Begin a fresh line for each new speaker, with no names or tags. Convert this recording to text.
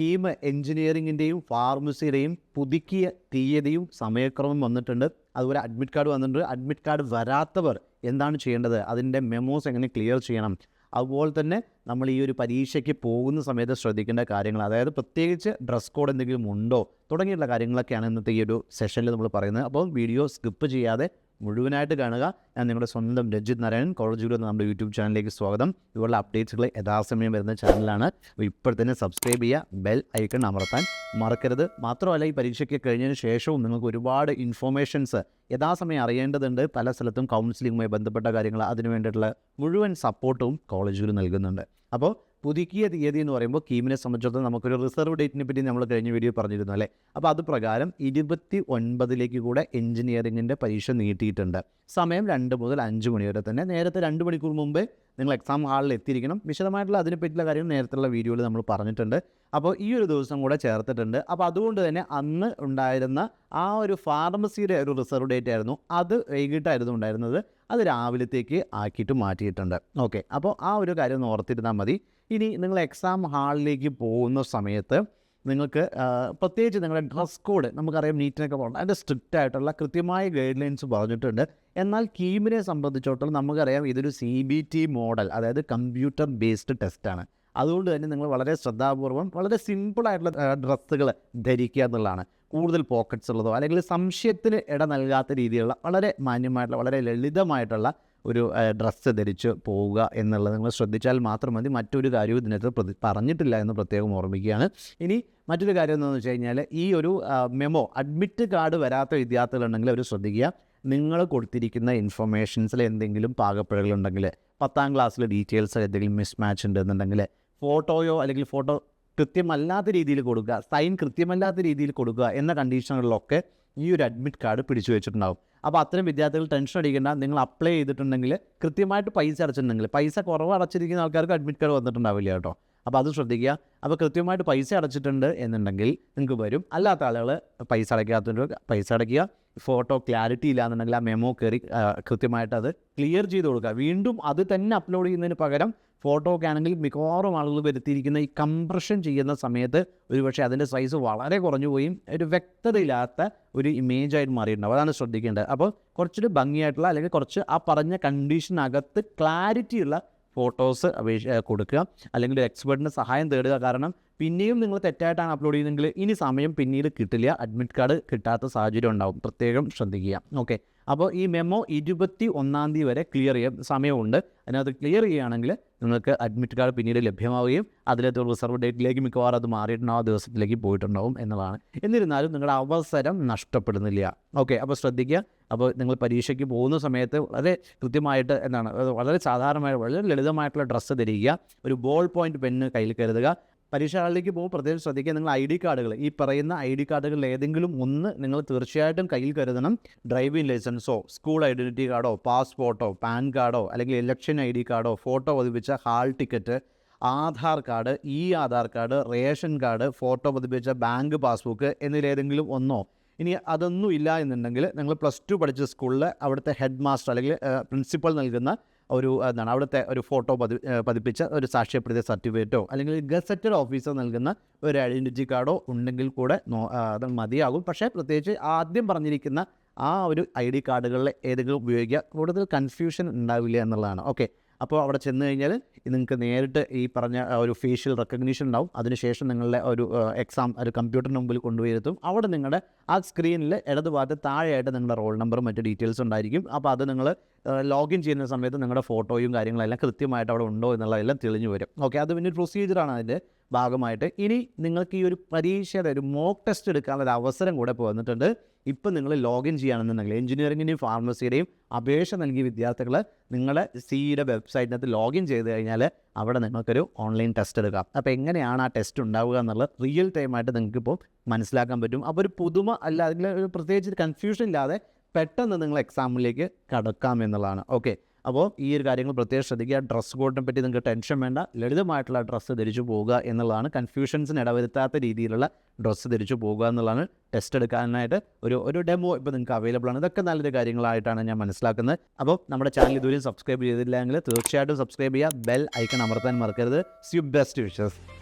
കീം എഞ്ചിനീയറിങ്ങിന്റെയും ഫാർമസിയുടെയും പുതുക്കിയ തീയതിയും സമയക്രമം വന്നിട്ടുണ്ട്. അതുപോലെ അഡ്മിറ്റ് കാർഡ് വന്നിട്ടുണ്ട്. അഡ്മിറ്റ് കാർഡ് വരാത്തവർ എന്താണ് ചെയ്യേണ്ടത്? അതിന്റെ മെമോസ് എങ്ങനെ ക്ലിയർ ചെയ്യണം? അതുപോലെ തന്നെ നമ്മൾ ഈ ഒരു പരീക്ഷയ്ക്ക് പോകുന്ന സമയത്ത് ശ്രദ്ധിക്കേണ്ട കാര്യങ്ങൾ അതായത് പ്രത്യേകിച്ച് ഡ്രസ് കോഡ് എന്തെങ്കിലും ഉണ്ടോ തുടങ്ങിയുള്ള കാര്യങ്ങളൊക്കെയാണ് ഇന്നത്തെ ഈ ഒരു സെഷനിൽ നമ്മൾ പറയുന്നത്. അപ്പോൾ വീഡിയോ സ്കിപ്പ് ചെയ്യാതെ മുഴുവനായിട്ട് കാണുക. ഞാൻ നിങ്ങളുടെ സ്വന്തം രഞ്ജിത് നാരായണൻ കോളേജ് ഗുരു നമ്മുടെ യൂട്യൂബ് ചാനലിലേക്ക് സ്വാഗതം. ഇതുപോലുള്ള അപ്ഡേറ്റ്സുകൾ യഥാസമയം വരുന്ന ചാനലാണ്. ഇപ്പോൾ തന്നെ സബ്സ്ക്രൈബ് ചെയ്യുക ബെൽ ഐക്കൺ അമർത്താൻ മറക്കരുത്. മാത്രമല്ല ഈ പരീക്ഷയ്ക്ക് കഴിഞ്ഞതിന് ശേഷവും നിങ്ങൾക്ക് ഒരുപാട് ഇൻഫോർമേഷൻസ് യഥാസമയം അറിയേണ്ടതുണ്ട്. പല സ്ഥലത്തും കൗൺസിലിങ്ങുമായി ബന്ധപ്പെട്ട കാര്യങ്ങൾ അതിനു വേണ്ടിയിട്ടുള്ള മുഴുവൻ സപ്പോർട്ടും കോളേജ് ഗുരു നൽകുന്നുണ്ട്. അപ്പോൾ പുതുക്കിയ തീയതി എന്ന് പറയുമ്പോൾ കീമിനെ സംബന്ധിച്ചിടത്തോളം നമുക്കൊരു റിസർവ് ഡേറ്റിനെ പറ്റി നമ്മൾ കഴിഞ്ഞ വീഡിയോ പറഞ്ഞിരുന്നു അല്ലേ? അപ്പോൾ അത് പ്രകാരം ഇരുപത്തി ഒൻപതിലേക്ക് കൂടെ എഞ്ചിനീയറിങ്ങിന്റെ പരീക്ഷ നീട്ടിയിട്ടുണ്ട്. സമയം രണ്ട് മുതൽ അഞ്ച് മണി വരെ തന്നെ. നേരത്തെ രണ്ട് മണിക്കൂർ മുമ്പ് നിങ്ങൾ എക്സാം ഹാളിൽ എത്തിയിരിക്കണം. വിശദമായിട്ടുള്ള അതിനെപ്പറ്റിയുള്ള കാര്യം നേരത്തെയുള്ള വീഡിയോയിൽ നമ്മൾ പറഞ്ഞിട്ടുണ്ട്. അപ്പോൾ ഈ ഒരു ദിവസം കൂടെ ചേർത്തിട്ടുണ്ട്. അപ്പോൾ അതുകൊണ്ട് തന്നെ അന്ന് ഉണ്ടായിരുന്ന ആ ഒരു ഫാർമസിയുടെ ഒരു റിസർവ് ഡേറ്റ് ആയിരുന്നു. അത് വൈകിട്ടായിരുന്നു ഉണ്ടായിരുന്നത്. അത് രാവിലത്തേക്ക് ആക്കിയിട്ട് മാറ്റിയിട്ടുണ്ട്. ഓക്കെ. അപ്പോൾ ആ ഒരു കാര്യം ഓർത്തിരുന്നാൽ മതി. ഇനി നിങ്ങൾ എക്സാം ഹാളിലേക്ക് പോകുന്ന സമയത്ത് നിങ്ങൾക്ക് പ്രത്യേകിച്ച് നിങ്ങളുടെ ഡ്രസ് കോഡ് നമുക്കറിയാം നീറ്റിനൊക്കെ പോകണം അതിന്റെ സ്ട്രിക്റ്റ് ആയിട്ടുള്ള കൃത്യമായ ഗൈഡ് ലൈൻസ് പറഞ്ഞിട്ടുണ്ട്. എന്നാൽ കീമിനെ സംബന്ധിച്ചിടത്തോളം നമുക്കറിയാം ഇതൊരു സി ബി ടി മോഡൽ അതായത് കമ്പ്യൂട്ടർ ബേസ്ഡ് ടെസ്റ്റാണ് അതുകൊണ്ട് തന്നെ നിങ്ങൾ വളരെ ശ്രദ്ധാപൂർവം വളരെ സിമ്പിളായിട്ടുള്ള ഡ്രസ്സുകൾ ധരിക്കുക എന്നുള്ളതാണ്. കൂടുതൽ പോക്കറ്റ്സ് ഉള്ളതോ അല്ലെങ്കിൽ സംശയത്തിന് ഇട നൽകാത്ത രീതിയിലുള്ള വളരെ മാന്യമായിട്ടുള്ള വളരെ ലളിതമായിട്ടുള്ള ഒരു ഡ്രസ്സ് ധരിച്ച് പോവുക എന്നുള്ളത് നിങ്ങൾ ശ്രദ്ധിച്ചാൽ മാത്രം മതി. മറ്റൊരു കാര്യവും ഇതിനകത്ത് പ്രതി പറഞ്ഞിട്ടില്ല എന്ന് പ്രത്യേകം ഓർമ്മിക്കുകയാണ്. ഇനി മറ്റൊരു കാര്യം എന്താണെന്ന് വെച്ച് കഴിഞ്ഞാൽ ഈ ഒരു മെമോ അഡ്മിറ്റ് കാർഡ് വരാത്ത വിദ്യാർത്ഥികളുണ്ടെങ്കിൽ അവർ ശ്രദ്ധിക്കുക. നിങ്ങൾ കൊടുത്തിരിക്കുന്ന ഇൻഫർമേഷൻസിൽ എന്തെങ്കിലും പാകപ്പിഴകളുണ്ടെങ്കിൽ പത്താം ക്ലാസ്സിലെ ഡീറ്റെയിൽസ് എന്തെങ്കിലും മിസ്മാച്ച് ഉണ്ടെന്നുണ്ടെങ്കിൽ ഫോട്ടോയോ അല്ലെങ്കിൽ ഫോട്ടോ കൃത്യമല്ലാത്ത രീതിയിൽ കൊടുക്കുക സൈൻ കൃത്യമല്ലാത്ത രീതിയിൽ കൊടുക്കുക എന്ന കണ്ടീഷനുകളിലൊക്കെ ഈ ഒരു അഡ്മിറ്റ് കാർഡ് പിടിച്ചു വെച്ചിട്ടുണ്ടാവും. അപ്പോൾ അത്തരം വിദ്യാർത്ഥികൾ ടെൻഷൻ അടിക്കേണ്ട. നിങ്ങൾ അപ്ലൈ ചെയ്തിട്ടുണ്ടെങ്കിൽ കൃത്യമായിട്ട് പൈസ അടച്ചിട്ടുണ്ടെങ്കിൽ പൈസ കുറവ് അടച്ചിരിക്കുന്ന ആൾക്കാർക്ക് അഡ്മിറ്റ് കാർഡ് വന്നിട്ടുണ്ടാവില്ല കേട്ടോ. അപ്പോൾ അത് ശ്രദ്ധിക്കുക. അപ്പോൾ കൃത്യമായിട്ട് പൈസ അടച്ചിട്ടുണ്ട് എന്നുണ്ടെങ്കിൽ നിങ്ങൾക്ക് വരും. അല്ലാത്ത ആളുകൾ പൈസ അടയ്ക്കാത്തവർ പൈസ അടയ്ക്കുക. ഫോട്ടോ ക്ലാരിറ്റി ഇല്ലാന്നുണ്ടെങ്കിൽ ആ മെമോ കയറി കൃത്യമായിട്ട് അത് ക്ലിയർ ചെയ്ത് കൊടുക്കുക. വീണ്ടും അത് തന്നെ അപ്ലോഡ് ചെയ്യുന്നതിന് പകരം ഫോട്ടോ ഒക്കെ ആണെങ്കിൽ മിക്കവാറും ആളുകൾ വരുത്തിയിരിക്കുന്ന ഈ കംപ്രഷൻ ചെയ്യുന്ന സമയത്ത് ഒരു പക്ഷേ അതിന്റെ സൈസ് വളരെ കുറഞ്ഞു പോയും. ഒരു വ്യക്തതയില്ലാത്ത ഒരു ഇമേജ് ആയിട്ട് മാറിയിട്ടുണ്ടാവും അതാണ് ശ്രദ്ധിക്കേണ്ടത്. അപ്പോൾ കുറച്ചൊരു ഭംഗിയായിട്ടുള്ള അല്ലെങ്കിൽ കുറച്ച് ആ പറഞ്ഞ കണ്ടീഷനകത്ത് ക്ലാരിറ്റിയുള്ള ഫോട്ടോസ് അപേക്ഷ കൊടുക്കുക. അല്ലെങ്കിൽ ഒരു എക്സ്പേർട്ടിന്റെ സഹായം തേടുക. കാരണം പിന്നെയും നിങ്ങൾ തെറ്റായിട്ടാണ് അപ്ലോഡ് ചെയ്തെങ്കിൽ ഇനി സമയം പിന്നീട് കിട്ടില്ല. അഡ്മിറ്റ് കാർഡ് കിട്ടാത്ത സാഹചര്യം ഉണ്ടാവും. പ്രത്യേകം ശ്രദ്ധിക്കുക. ഓക്കെ അപ്പോൾ ഈ മെമ്മോ ഇരുപത്തി ഒന്നാം തീയതി വരെ ക്ലിയർ ചെയ്യാൻ സമയമുണ്ട്. അതിനകത്ത് ക്ലിയർ ചെയ്യുകയാണെങ്കിൽ നിങ്ങൾക്ക് അഡ്മിറ്റ് കാർഡ് പിന്നീട് ലഭ്യമാവുകയും അതിലത്തെ റിസർവ് ഡേറ്റിലേക്ക് മിക്കവാറും അത് മാറിയിട്ടുണ്ടാവും. ആ ദിവസത്തിലേക്ക് പോയിട്ടുണ്ടാവും എന്നതാണ്. എന്നിരുന്നാലും നിങ്ങളുടെ അവസരം നഷ്ടപ്പെടുന്നില്ല. ഓക്കെ അപ്പോൾ ശ്രദ്ധിക്കുക. അപ്പോൾ നിങ്ങൾ പരീക്ഷയ്ക്ക് പോകുന്ന സമയത്ത് വളരെ കൃത്യമായിട്ട് എന്താണ്? വളരെ സാധാരണമായ വളരെ ലളിതമായിട്ടുള്ള ഡ്രസ്സ് ധരിക്കുക. ഒരു ബോൾ പോയിന്റ് പെണ്ണ് കയ്യിൽ കരുതുക. പരീക്ഷകളിലേക്ക് പോകുമ്പോൾ പ്രത്യേകം ശ്രദ്ധിക്കുക നിങ്ങൾ ഐ ഡി കാർഡുകൾ. ഈ പറയുന്ന ഐ ഡി കാർഡുകളിൽ ഏതെങ്കിലും ഒന്ന് നിങ്ങൾ തീർച്ചയായിട്ടും കയ്യിൽ കരുതണം. ഡ്രൈവിംഗ് ലൈസൻസോ സ്കൂൾ ഐഡന്റിറ്റി കാർഡോ പാസ്പോർട്ടോ പാൻ കാർഡോ അല്ലെങ്കിൽ ഇലക്ഷൻ ഐ ഡി കാർഡോ ഫോട്ടോ പതിപ്പിച്ച hall ticket Aadhaar card e Aadhaar card ration card photo പതിപ്പിച്ച ബാങ്ക് പാസ്ബുക്ക് എന്നിലേതെങ്കിലും ഒന്നോ. ഇനി അതൊന്നും ഇല്ല എന്നുണ്ടെങ്കിൽ നിങ്ങൾ പ്ലസ് ടു പഠിച്ച സ്കൂളിൽ അവിടുത്തെ ഹെഡ് മാസ്റ്റർ അല്ലെങ്കിൽ പ്രിൻസിപ്പൽ നൽകുന്ന ഒരു എന്താണ് അവിടുത്തെ ഒരു ഫോട്ടോ പതി പതിപ്പിച്ച ഒരു സാക്ഷ്യപ്പെടുത്തിയ സർട്ടിഫിക്കറ്റോ അല്ലെങ്കിൽ ഗസറ്റഡ് ഓഫീസർ നൽകുന്ന ഒരു ഐഡന്റിറ്റി കാർഡോ ഉണ്ടെങ്കിൽ കൂടെ അത് മതിയാകും. പക്ഷേ പ്രത്യേകിച്ച് ആദ്യം പറഞ്ഞിരിക്കുന്ന ആ ഒരു ഐ ഡി കാർഡുകളിൽ ഏതെങ്കിലും ഉപയോഗിക്കുക. കൂടുതൽ കൺഫ്യൂഷൻ ഉണ്ടാവില്ല എന്നുള്ളതാണ്. ഓക്കെ അപ്പോൾ അവിടെ ചെന്ന് കഴിഞ്ഞാൽ നിങ്ങൾക്ക് നേരിട്ട് ഈ പറഞ്ഞ ഒരു ഫേഷ്യൽ റെക്കഗ്നീഷൻ ഉണ്ടാവും. അതിനുശേഷം നിങ്ങളുടെ ഒരു എക്സാം ഒരു കമ്പ്യൂട്ടറിന് മുമ്പിൽ കൊണ്ടുവരുത്തും. അവിടെ നിങ്ങളുടെ ആ സ്ക്രീനിൽ ഇടതുഭാഗത്ത് താഴെയായിട്ട് നിങ്ങളുടെ റോൾ നമ്പറും മറ്റു ഡീറ്റെയിൽസ് ഉണ്ടായിരിക്കും. അപ്പോൾ അത് നിങ്ങൾ ലോഗിൻ ചെയ്യുന്ന സമയത്ത് നിങ്ങളുടെ ഫോട്ടോയും കാര്യങ്ങളെല്ലാം കൃത്യമായിട്ട് അവിടെ ഉണ്ടോ എന്നുള്ളതെല്ലാം തെളിഞ്ഞു വരും. ഓക്കെ അത് പിന്നെ പ്രൊസീജിയറാണ് അതിന്റെ. ഭാഗമായിട്ട് ഇനി നിങ്ങൾക്ക് ഈ ഒരു പരീക്ഷയുടെ ഒരു മോക്ക് ടെസ്റ്റ് എടുക്കാനുള്ള ഒരു അവസരം കൂടെ ഇപ്പോൾ വന്നിട്ടുണ്ട്. ഇപ്പം നിങ്ങൾ ലോഗിൻ ചെയ്യുകയാണെന്നുണ്ടെങ്കിൽ എഞ്ചിനീയറിങ്ങിന്റെയും ഫാർമസിയുടെയും അപേക്ഷ നൽകിയ വിദ്യാർത്ഥികൾ നിങ്ങളെ സിയുടെ വെബ്സൈറ്റിനകത്ത് ലോഗിൻ ചെയ്ത് കഴിഞ്ഞാൽ അവിടെ നിങ്ങൾക്കൊരു ഓൺലൈൻ ടെസ്റ്റ് എടുക്കാം. അപ്പോൾ എങ്ങനെയാണ് ആ ടെസ്റ്റ് ഉണ്ടാവുക എന്നുള്ളത് റിയൽ ടൈമായിട്ട് നിങ്ങൾക്കിപ്പോൾ മനസ്സിലാക്കാൻ പറ്റും. അപ്പോൾ ഒരു പുതുമ അല്ല ഒരു പ്രത്യേകിച്ച് കൺഫ്യൂഷൻ ഇല്ലാതെ പെട്ടെന്ന് നിങ്ങൾ എക്സാമിലേക്ക് കടക്കാം എന്നുള്ളതാണ്. ഓക്കെ അപ്പോൾ ഈ ഒരു കാര്യങ്ങൾ പ്രത്യേകം ശ്രദ്ധിക്കുക. ഡ്രസ്സ് കോഡിനെ പറ്റി നിങ്ങൾക്ക് ടെൻഷൻ വേണ്ട. ലളിതമായിട്ടുള്ള ഡ്രസ്സ് ധരിച്ചു പോവുക എന്നുള്ളതാണ്. കൺഫ്യൂഷൻസിന് ഇടവരുത്താത്ത രീതിയിലുള്ള ഡ്രസ്സ് ധരിച്ചു പോകുക എന്നുള്ളതാണ് ടെസ്റ്റ് എടുക്കാനായിട്ട് ഒരു ഒരു ഡെമോ ഇപ്പോൾ നിങ്ങൾക്ക് അവൈലബിൾ ആണ്. ഇതൊക്കെ നല്ലൊരു കാര്യങ്ങളായിട്ടാണ് ഞാൻ മനസ്സിലാക്കുന്നത്. അപ്പോൾ നമ്മുടെ ചാനൽ ഇതുവരെയും സബ്സ്ക്രൈബ് ചെയ്തില്ലെങ്കിൽ തീർച്ചയായിട്ടും സബ്സ്ക്രൈബ് ചെയ്യുക. ബെൽ ഐക്കൺ അമർത്താൻ മറക്കരുത്. Sue best wishes